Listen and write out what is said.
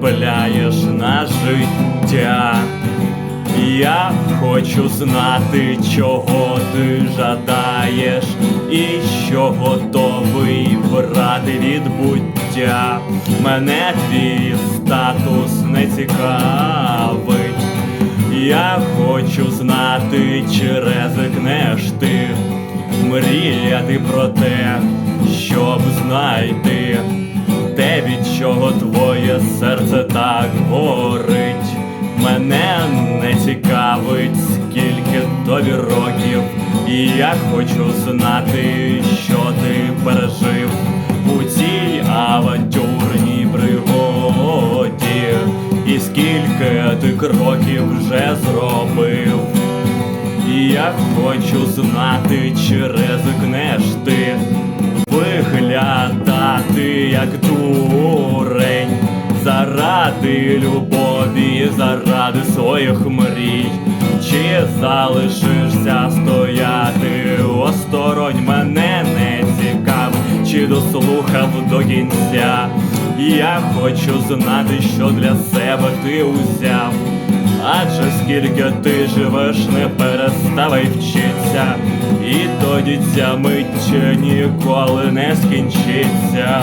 заробляєш на життя. Я хочу знати, чого ти жадаєш, і що готовий брати від буття. Мене твій статус не цікавить. Я хочу знати, чи ризикнеш ти мріяти про те, щоб знайти те, від чого твоє серце так горить. Мене не цікавить, скільки тобі років, і я хочу знати, що ти пережив у цій авантюрній пригоді, і скільки ти кроків вже зробив. І я хочу знати, чи ризикнеш ти виглядати як дурень заради любові, заради своїх мрій, чи залишишся стояти осторонь мене не цікав, чи дослухав до кінця. Я хочу знати, що для себе ти узяв. Адже скільки ти живеш, не переставай вчиться, і тоді ця мить ніколи не скінчиться.